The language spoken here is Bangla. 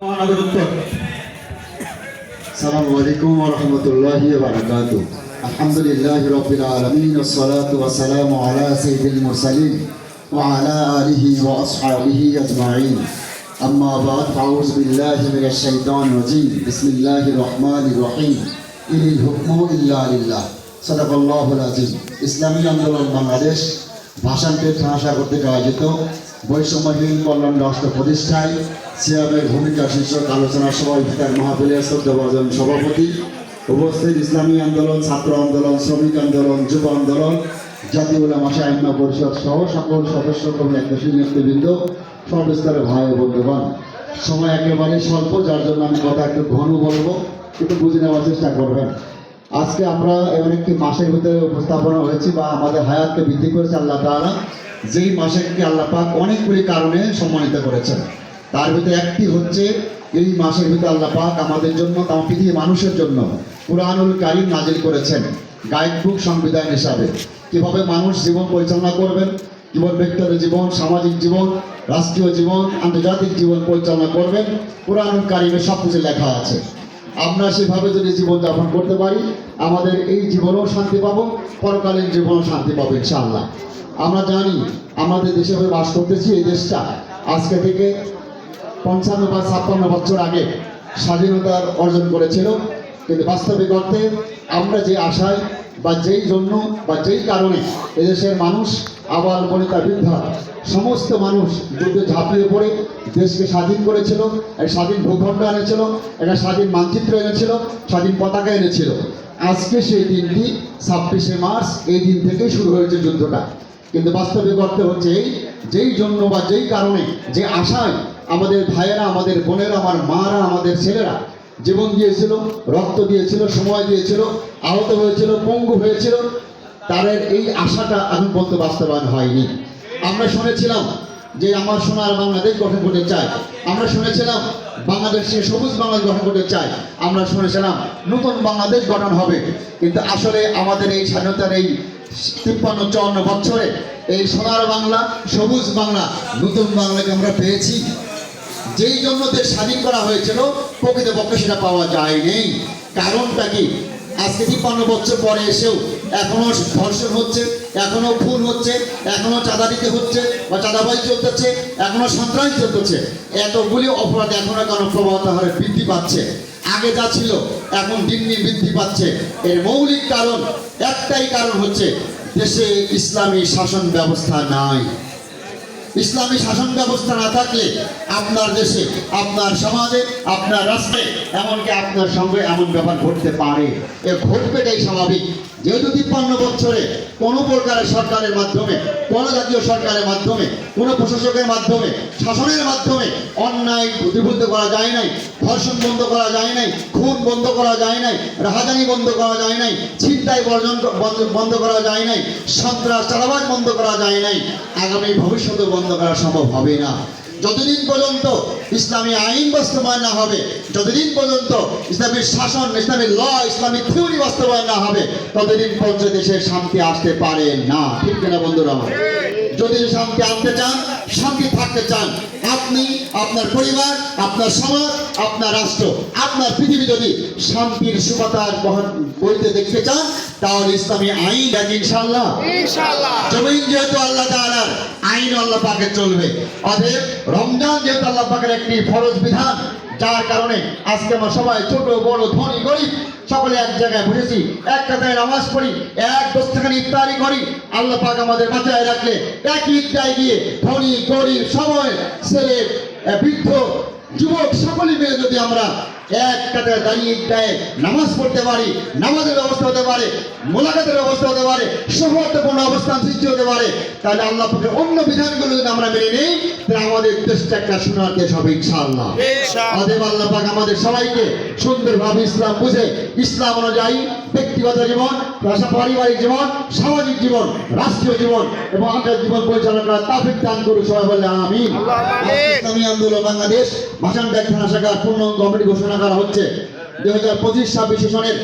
আমাদের উত্তর السلام عليكم ورحمة الله وبركاته الحمد لله رب العالمين والصلاة والسلام على سيد المرسلين وعلى آله وأصحابه أجمعين أما بعد فأعوذ بالله من الشيطان الرجيم بسم الله الرحمن الرحيم إن الحكم إلا لله صدق الله العظيم ইসলামী আন্দোলন বাংলাদেশ ভাষান্তের ঠাঁসা করতে আয়োজিত বৈষম্যহীন কল্যাণ রাষ্ট্র প্রতিষ্ঠায় সিয়ামের ভূমিকা শীর্ষক আলোচনা সভা ইফতার মাহফিলের শ্রদ্ধাভাজন সভাপতি। উপস্থিত ইসলামী আন্দোলন, ছাত্র আন্দোলন, শ্রমিক আন্দোলন, যুব আন্দোলন, জাতীয় উলামা আইন পরিষদ সহ সকল সদস্য এবং একদেশী নেতৃবৃন্দ, সর্বস্তরের ভাই ও বন্ধুগণ। সময় একেবারে স্বল্প, যার জন্য আমি কথা একটু ঘন বলব, একটু বুঝে নেওয়ার চেষ্টা করবেন। আজকে আমরা এমন একটি মাসের ভিতরে উপস্থাপনা হয়েছি বা আমাদের হায়াতকে বৃদ্ধি করেছে আল্লাহ তাআলা। যেই মাসেকে আল্লাহ পাক অনেকগুলি কারণে সম্মানিত করেছেন। তার ভিতরে একটি হচ্ছে এই মাসের ভিতরে আল্লাহ পাক আমাদের জন্য তাম পৃথিবীর মানুষের জন্য কুরআনুল কারিম নাজিল করেছেন গাইড বুক সংবিধান হিসাবে। কীভাবে মানুষ জীবন পরিচালনা করবেন জীবন ব্যক্তিগত জীবন, সামাজিক জীবন, রাষ্ট্রীয় জীবন, আন্তর্জাতিক জীবন পরিচালনা করবেন, কোরআনুল কারিমে সব কিছু লেখা আছে। আমরা সেভাবে যদি জীবনযাপন করতে পারি, আমাদের এই জীবনেও শান্তি পাবো, পরকালীন জীবনেও শান্তি পাবো, ইনশাআল্লাহ। আমরা জানি, আমাদের দেশে হয়ে বাস করতেছি, এই দেশটা। আজকে থেকে পঞ্চান্ন বা ছাপ্পান্ন বছর আগে স্বাধীনতার অর্জন করেছিল। কিন্তু বাস্তবিক অর্থে আমরা যে আশায় বা যেই জন্য বা যেই কারণে এদেশের মানুষ আবার বনিতা বৃদ্ধা, সমস্ত মানুষ যুদ্ধে ঝাঁপিয়ে পড়ে, দেশকে স্বাধীন করেছিল, এক স্বাধীন ভূখণ্ড এনেছিল, একটা স্বাধীন মানচিত্র এনেছিল, স্বাধীন পতাকা এনেছিল। আজকে সেই দিনটি, ছাব্বিশে মার্চ, এই দিন থেকেই শুরু হয়েছে যুদ্ধটা। কিন্তু বাস্তবিক অর্থে হচ্ছে এই, যেই জন্য বা যেই কারণে, যে আশায় আমাদের ভাইয়েরা, আমাদের বোনেরা, আমার মারা, আমাদের ছেলেরা জীবন দিয়েছিল, রক্ত দিয়েছিল, সময় দিয়েছিল, আহত হয়েছিল, পঙ্গু হয়েছিল তাদের এই আশাটা এখন পর্যন্ত বাস্তবায়ন হয়নি। আমরা শুনেছিলাম যে আমার সোনার বাংলাদেশ গঠন করতে চাই আমরা শুনেছিলাম বাংলাদেশে সবুজ বাংলাদেশ গঠন করতে চাই আমরা শুনেছিলাম নতুন বাংলাদেশ গঠন হবে। কিন্তু আসলে আমাদের এই স্বাধীনতার এই তিপ্পান্ন, চুয়ান্ন বছরে এই সোনার বাংলা, সবুজ বাংলা, নতুন বাংলাকে আমরা পেয়েছি। যেই জন্য দেশ স্বাধীন করা হয়েছিল, প্রকৃতপক্ষে সেটা পাওয়া যায়নি। কারণটা কি? আজকে তিপ্পান্ন বছর পরে এসেও এখনও ধর্ষণ হচ্ছে, এখনও খুন হচ্ছে, এখনও চাঁদা দিতে হচ্ছে বা চাঁদাবাজি চলতেছে, এখনও সন্ত্রাস চলতেছে। এতগুলি অপরাধ এখনও কেন প্রবণতা হারে বৃদ্ধি পাচ্ছে। আগে যা ছিল, এখন দিন দিন বৃদ্ধি পাচ্ছে। এর মৌলিক কারণ, একটাই কারণ হচ্ছে দেশে ইসলামী শাসন ব্যবস্থা নাই। ইসলামী শাসন ব্যবস্থা না থাকলে আপনার দেশে, আপনার সমাজে, আপনার রাষ্ট্রে, এমনকি আপনার সঙ্গে এমন ব্যাপার ঘটতে পারে। এ ঘটবেটাই স্বাভাবিক। যেহেতু তিপ্পান্ন বছরে কোনো প্রকারের সরকারের মাধ্যমে, কোনো জাতীয় সরকারের মাধ্যমে, কোনো প্রশাসকের মাধ্যমে, শাসনের মাধ্যমে অন্যায় প্রতিবদ্ধ করা যায় নাই, ধর্ষণ বন্ধ করা যায় নাই, খুন বন্ধ করা যায় নাই, রাহাজানি বন্ধ করা যায় নাই, ছিনতাই বর্জন বন্ধ- করা যায় নাই, সন্ত্রাস চালাবাজ বন্ধ করা যায় নাই, আগামী ভবিষ্যতে বন্ধ করা সম্ভব হবে না। যতদিন পর্যন্ত ইসলামী আইন বাস্তবায়ন না হবে, যতদিন পর্যন্ত ইসলামী শাসন, ইসলামী ল, ইসলামী থিওরি বাস্তবায়ন না হবে, ততদিন পর্যন্ত দেশের শান্তি আসতে পারে না। ঠিক কিনা বন্ধুরা? যদি শান্তি আনতে চান শান্তি থাকতে চান আপনি আপনার পরিবার আপনার সমাজ আপনার রাষ্ট্র আপনার পৃথিবী যদি শান্তির সুবাতার বহন বইতে দেখতে চান তাহলে ইসলামী আইন আছে ইনশাল্লাহ জমিন যেহেতু আল্লাহ তাআলার আইন আল্লাহ পাকে চলবে। অতএব রমজান যেহেতু আল্লাহ পাকের একটি ফরজ বিধান যার কারণে আজকে আমরা সবাই ছোট বড় ধনী গরিব সকলে এক জায়গায় বসেছি, এক কাতায় নামাজ পড়ি, এক দোস্তাখানি ইফতারি করি। আল্লাহ পাক আমাদের বাঁচায় রাখলে এক ঈদগায় দিয়ে ধনী, গরিব সময় ছেলে, বৃদ্ধ, যুবক, সকলে মিলে যদি আমরা এক কাতায় দাঁড়িয়ে দেয় নামাজ পড়তে পারি নামাজের ব্যবস্থা হতে পারে মোলাকাতের ব্যবস্থা হতে পারে সৌহার্দ্যপূর্ণ অবস্থান সৃষ্টি হতে পারে তাহলে আল্লাহ পাকের অন্য বিধানগুলো যদি আমরা মেনে নিই তাহলে আমাদের দেশটা একটা সোনার দেশ হবে ইনশাআল্লাহ। অতএব আল্লাহ পাক আমাদের সবাইকে সুন্দরভাবে ইসলাম বুঝে ইসলাম অনুযায়ী ব্যক্তিগত জীবন পারিবারিক জীবন সামাজিক জীবন রাষ্ট্রীয় জীবন এবং আমাদের জীবন পরিচালনা করার তাফিক দান করুন সবাই বলে আমি ইসলামী আন্দোলন বাংলাদেশ ভাষান ব্যাখ্যানা শাখার পূর্ণ কমিটি ঘোষণা করা হচ্ছে। দুই হাজার পঁচিশ ছাব্বিশ সনের